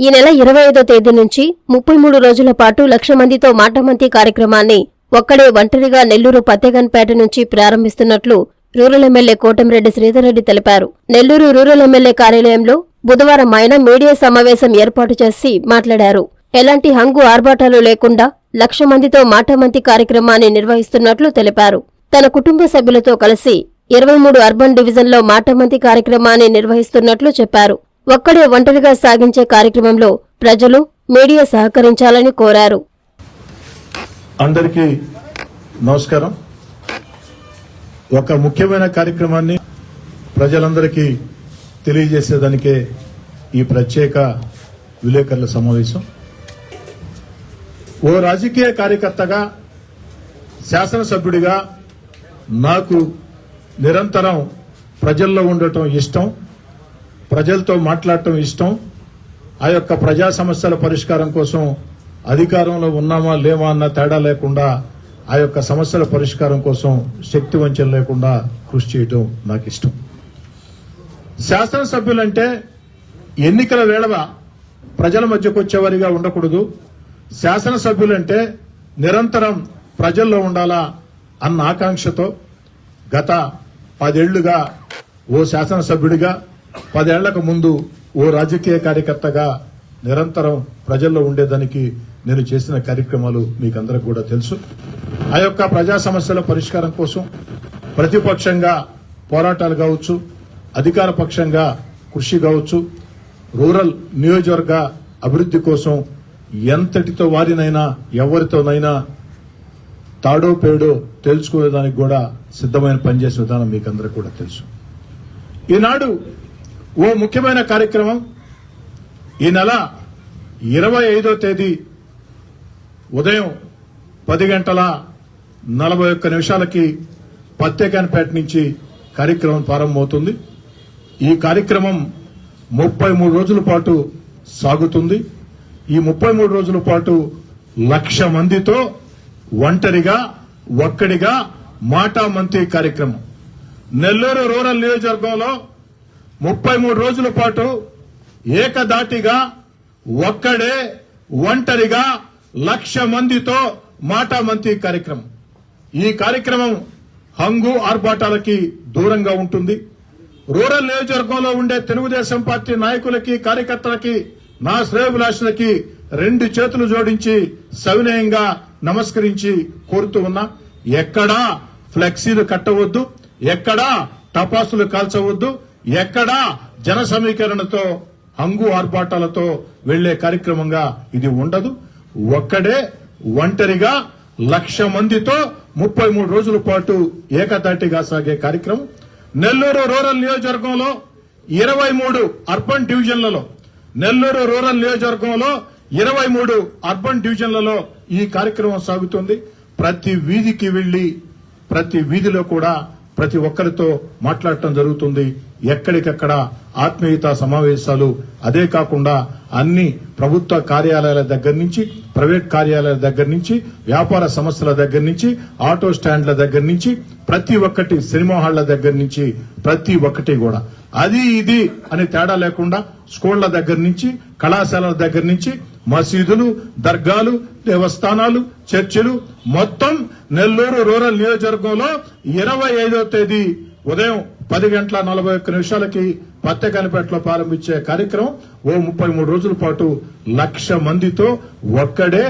ఈ నెల ఇరవై ఐదో తేదీ నుంచి ముప్పై మూడు రోజుల పాటు లక్ష మందితో మాటమంతి కార్యక్రమాన్ని ఒక్కడే ఒంటరిగా నెల్లూరు పత్తేగన్పేట నుంచి ప్రారంభిస్తున్నట్లు రూరల్ ఎమ్మెల్యే కోటంరెడ్డి శ్రీధర్రెడ్డి తెలిపారు. నెల్లూరు రూరల్ ఎమ్మెల్యే కార్యాలయంలో బుధవారం ఆయన మీడియా సమావేశం ఏర్పాటు చేసి మాట్లాడారు. ఎలాంటి హంగు ఆర్భాటాలు లేకుండా లక్ష మందితో మాటమంతి కార్యక్రమాన్ని నిర్వహిస్తున్నట్లు తెలిపారు. తన కుటుంబ సభ్యులతో కలిసి ఇరవై మూడు అర్బన్ డివిజన్లో మాటమంతి కార్యక్రమాన్ని నిర్వహిస్తున్నట్లు చెప్పారు. ఒక్కడే ఒంటరిగా సాగించే కార్యక్రమంలో ప్రజలు మీడియా సహకరించాలని కోరారు. అందరికీ నమస్కారం. ఒక ముఖ్యమైన కార్యక్రమాన్ని ప్రజలందరికీ తెలియజేసేదానికే ఈ ప్రత్యేక విలేకరుల సమావేశం. ఓ రాజకీయ కార్యకర్తగా శాసనసభ్యుడిగా నాకు నిరంతరం ప్రజల్లో ఉండటం ఇష్టం. ప్రజలతో మాట్లాడటం ఇష్టం. ఆ యొక్క ప్రజా సమస్యల పరిష్కారం కోసం అధికారంలో ఉన్నామా లేవా అన్న తేడా లేకుండా ఆ యొక్క సమస్యల పరిష్కారం కోసం శక్తి వంచన లేకుండా కృషి చేయటం నాకు ఇష్టం. శాసనసభ్యులంటే ఎన్నికల వేళవ ప్రజల మధ్యకు వచ్చేవారిగా ఉండకూడదు. శాసనసభ్యులంటే నిరంతరం ప్రజల్లో ఉండాలా అన్న ఆకాంక్షతో గత పదేళ్ళుగా ఓ శాసనసభ్యుడిగా పదేళ్ళకు ముందు ఓ రాజకీయ కార్యకర్తగా నిరంతరం ప్రజల్లో ఉండేదానికి నేను చేసిన కార్యక్రమాలు మీకందరికి కూడా తెలుసు. ఆ యొక్క ప్రజా సమస్యల పరిష్కారం కోసం ప్రతిపక్షంగా పోరాటాలు కావచ్చు అధికార పక్షంగా కృషి కావచ్చు రూరల్ నియోజకవర్గ అభివృద్ధి కోసం ఎంతటితో వారినైనా ఎవరితోనైనా తాడో పేడో తెలుసుకునేదానికి కూడా సిద్ధమైన పనిచేసే విధానం మీకు అందరికి కూడా తెలుసు. ఈనాడు ఓ ముఖ్యమైన కార్యక్రమం. ఈ నెల ఇరవై ఐదో తేదీ ఉదయం పది గంటల నలభై ఒక్క నిమిషాలకి పత్తేకాన్పేట నుంచి కార్యక్రమం ప్రారంభమవుతుంది. ఈ కార్యక్రమం ముప్పై మూడు రోజుల పాటు సాగుతుంది. ఈ ముప్పై మూడు రోజుల పాటు లక్ష మందితో ఒంటరిగా ఒక్కడిగా మాటా మంత్రి కార్యక్రమం. నెల్లూరు రూరల్ నియోజకవర్గంలో ముప్పై మూడు రోజుల పాటు ఏకదాటిగా ఒక్కడే ఒంటరిగా లక్ష మందితో మాటామంతి కార్యక్రమం. ఈ కార్యక్రమం హంగు ఆర్భాటాలకి దూరంగా ఉంటుంది. రూరల్ నియోజకవర్గంలో ఉండే తెలుగుదేశం పార్టీ నాయకులకి కార్యకర్తలకి నా శ్రేయభిలాషులకి రెండు చేతులు జోడించి సవినయంగా నమస్కరించి కోరుతూ ఉన్నా ఎక్కడా ఫ్లెక్సీలు కట్టవద్దు ఎక్కడా టపాసులు కాల్చవద్దు ఎక్కడా జన సమీకరణతో హంగు ఆర్భాటాలతో వెళ్ళే కార్యక్రమంగా ఇది ఉండదు. ఒక్కడే ఒంటరిగా లక్ష మందితో ముప్పై మూడు రోజుల పాటు ఏకతాటిగా సాగే కార్యక్రమం. నెల్లూరు రూరల్ నియోజకవర్గంలో ఇరవై మూడు అర్బన్ డివిజన్లలో నెల్లూరు రూరల్ నియోజకవర్గంలో ఇరవై మూడు అర్బన్ డివిజన్లలో ఈ కార్యక్రమం సాగుతుంది. ప్రతి వీధికి వెళ్ళి ప్రతి వీధిలో కూడా ప్రతి ఒక్కరితో మాట్లాడటం జరుగుతుంది. ఎక్కడికక్కడ ఆత్మీయత సమావేశాలు అదే కాకుండా అన్ని ప్రభుత్వ కార్యాలయాల దగ్గర నుంచి ప్రైవేట్ కార్యాలయాల దగ్గర నుంచి వ్యాపార సంస్థల దగ్గర నుంచి ఆటో స్టాండ్ల దగ్గర నుంచి ప్రతి ఒక్కటి సినిమా హాళ్ళ దగ్గర నుంచి ప్రతి ఒక్కటి కూడా. అది ఇది అని తేడా లేకుండా స్కూళ్ళ దగ్గర నుంచి కళాశాలల దగ్గర నుంచి మసీదులు దర్గాలు దేవస్థానాలు చర్చిలు మొత్తం నెల్లూరు రూరల్ నియోజకవర్గంలో ఇరవై ఐదో తేదీ ఉదయం పది గంటల నలభై ఒక్క నిమిషాలకి పత్తెకానిపేటలో ప్రారంభించే కార్యక్రమం ఓ ముప్పై మూడు రోజుల పాటు లక్ష మందితో ఒక్కడే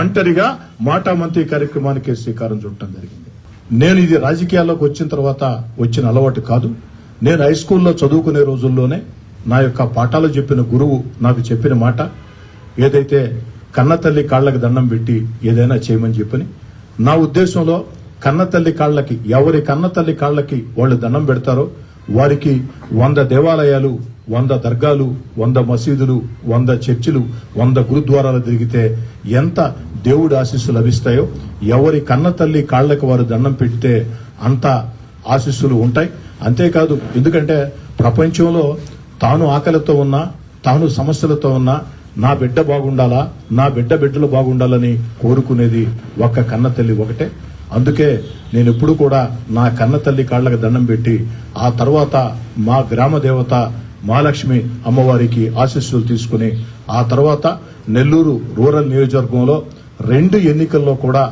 ఒంటరిగా మాటామంతి కార్యక్రమానికి శ్రీకారం చుట్టడం జరిగింది. నేను ఇది రాజకీయాల్లోకి వచ్చిన తర్వాత వచ్చిన అలవాటు కాదు. నేను హై స్కూల్లో చదువుకునే రోజుల్లోనే నా యొక్క పాఠాలు చెప్పిన గురువు నాకు చెప్పిన మాట ఏదైతే కన్నతల్లి కాళ్ళకు దండం పెట్టి ఏదైనా చేయమని చెప్పని నా ఉద్దేశంలో కన్నతల్లి కాళ్ళకి కాళ్ళకి ఎవరి కన్నతల్లి కాళ్ళకి కాళ్ళకి వాళ్ళు దండం పెడతారో వారికి వంద దేవాలయాలు వంద దర్గాలు వంద మసీదులు వంద చర్చిలు వంద గురుద్వారాలు తిరిగితే ఎంత దేవుడి ఆశీస్సులు లభిస్తాయో ఎవరి కన్న తల్లి కాళ్ళకి వారు దండం పెడితే అంత ఆశీస్సులు ఉంటాయి. అంతేకాదు ఎందుకంటే ప్రపంచంలో తాను ఆకలితో ఉన్నా తాను సమస్యలతో ఉన్నా నా బిడ్డ బాగుండాలా? నా బిడ్డ బిడ్డలు బాగుండాలని కోరుకునేది ఒక్క కన్న తల్లి ఒకటే. అందుకే నేను ఎప్పుడు కూడా నా కన్న తల్లి కాళ్ళకి దండం పెట్టి ఆ తర్వాత మా గ్రామ దేవత మహాలక్ష్మి అమ్మవారికి ఆశీస్సులు తీసుకుని ఆ తర్వాత నెల్లూరు రూరల్ నియోజకవర్గంలో రెండు ఎన్నికల్లో కూడా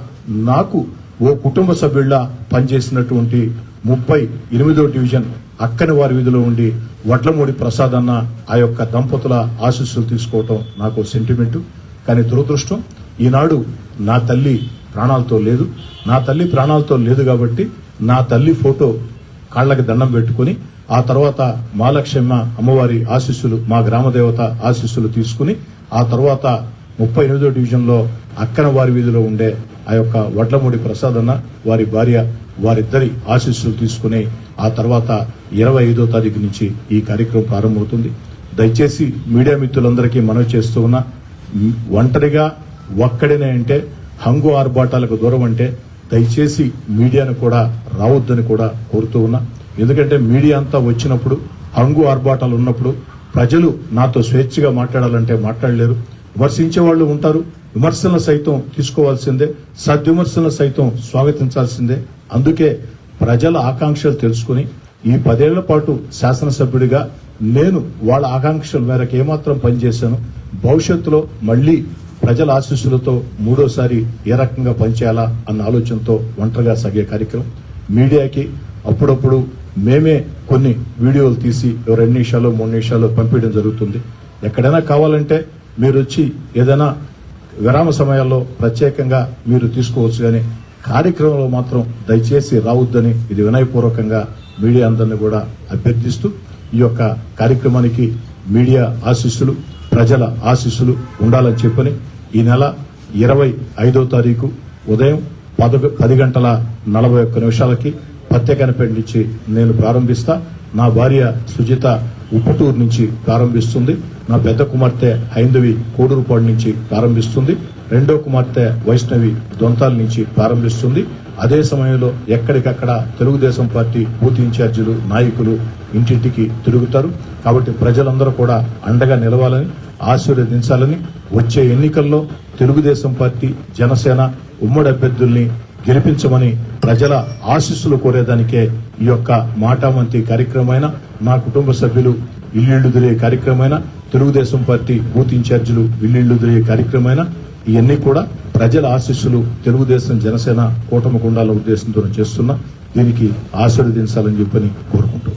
నాకు ఓ కుటుంబ సభ్యుళ్ళ పనిచేసినటువంటి ముప్పై ఎనిమిదో డివిజన్ అక్కని వారి వీధిలో ఉండి వడ్లమూడి ప్రసాద్ అన్న ఆ యొక్క దంపతుల ఆశీస్సులు తీసుకోవటం నాకు సెంటిమెంటు కానీ దురదృష్టం ఈనాడు నా తల్లి ప్రాణాలతో లేదు. నా తల్లి ప్రాణాలతో లేదు కాబట్టి నా తల్లి ఫోటో కాళ్ళకి దండం పెట్టుకుని ఆ తర్వాత మాలక్ష్మ అమ్మవారి ఆశీస్సులు మా గ్రామదేవత ఆశీస్సులు తీసుకుని ఆ తర్వాత ముప్పై ఎనిమిదో డివిజన్లో అక్కన వారి వీధిలో ఉండే ఆ యొక్క వడ్లమూడి ప్రసాద్ అన్న వారి భార్య వారిద్దరి ఆశీస్సులు తీసుకుని ఆ తర్వాత ఇరవై ఐదో తారీఖు నుంచి ఈ కార్యక్రమం ప్రారంభమవుతుంది. దయచేసి మీడియా మిత్రులందరికీ మనవి చేస్తూ ఉన్నా ఒంటరిగా ఒక్కడినే అంటే హంగు ఆర్భాటాలకు దూరం అంటే దయచేసి మీడియాను కూడా రావద్దని కూడా కోరుతూ ఉన్నా. ఎందుకంటే మీడియా అంతా వచ్చినప్పుడు హంగు ఆర్భాటాలు ఉన్నప్పుడు ప్రజలు నాతో స్వేచ్ఛగా మాట్లాడాలంటే మాట్లాడలేరు. విమర్శించే వాళ్ళు ఉంటారు. విమర్శలను సైతం తీసుకోవాల్సిందే సద్విమర్శలను సైతం స్వాగతించాల్సిందే. అందుకే ప్రజల ఆకాంక్షలు తెలుసుకుని ఈ పదేళ్ళ పాటు శాసనసభ్యుడిగా నేను వాళ్ళ ఆకాంక్షల మేరకు ఏమాత్రం పనిచేశాను భవిష్యత్తులో మళ్ళీ ప్రజల ఆశీస్సులతో మూడోసారి ఏ రకంగా పనిచేయాలా అన్న ఆలోచనతో ఒంటరిగా సాగే కార్యక్రమం. మీడియాకి అప్పుడప్పుడు మేమే కొన్ని వీడియోలు తీసి రెండు నిమిషాలు మూడు నిమిషాలు పంపించడం జరుగుతుంది. ఎక్కడైనా కావాలంటే మీరు వచ్చి ఏదైనా విరామ సమయాల్లో ప్రత్యేకంగా మీరు తీసుకోవచ్చు కానీ కార్యక్రమంలో మాత్రం దయచేసి రావద్దని ఇది వినయపూర్వకంగా మీడియా అందరినీ కూడా అభ్యర్థిస్తూ ఈ యొక్క కార్యక్రమానికి మీడియా ఆశీస్సులు ప్రజల ఆశీస్సులు ఉండాలని చెప్పని ఈ నెల ఇరవై ఐదో తారీఖు ఉదయం పద పది గంటల నలభై ఒక్క నిమిషాలకి పత్రికనపేట నుంచి నేను ప్రారంభిస్తా. నా భార్య సుజిత ఉప్పుటూరు నుంచి ప్రారంభిస్తుంది. నా పెద్ద కుమార్తె హైందవి కోడూరుపాడు నుంచి ప్రారంభిస్తుంది. రెండో కుమార్తె వైష్ణవి దొంతాల నుంచి ప్రారంభిస్తుంది. అదే సమయంలో ఎక్కడికక్కడ తెలుగుదేశం పార్టీ బూత్ ఇన్ఛార్జీలు నాయకులు ఇంటింటికి తిరుగుతారు. కాబట్టి ప్రజలందరూ కూడా అండగా నిలవాలని ఆశీర్వదించాలని వచ్చే ఎన్నికల్లో తెలుగుదేశం పార్టీ జనసేన ఉమ్మడి అభ్యర్థుల్ని గెలిపించమని ప్రజల ఆశీస్సులు కోరేదానికే ఈ యొక్క మాటామంతి కార్యక్రమమైన నా కుటుంబ సభ్యులు ఇల్లిళ్ళు తిరిగే కార్యక్రమమైన తెలుగుదేశం పార్టీ బూత్ ఇన్ఛార్జీలు ఇల్లిళ్ళు తిరిగే కార్యక్రమమైన ఇవన్నీ కూడా ప్రజల ఆశీస్సులు తెలుగుదేశం జనసేన కూటమి గుండాల ఉద్దేశంతో చేస్తున్నా. దీనికి ఆశీర్వదించాలని చెప్పని కోరుకుంటున్నాను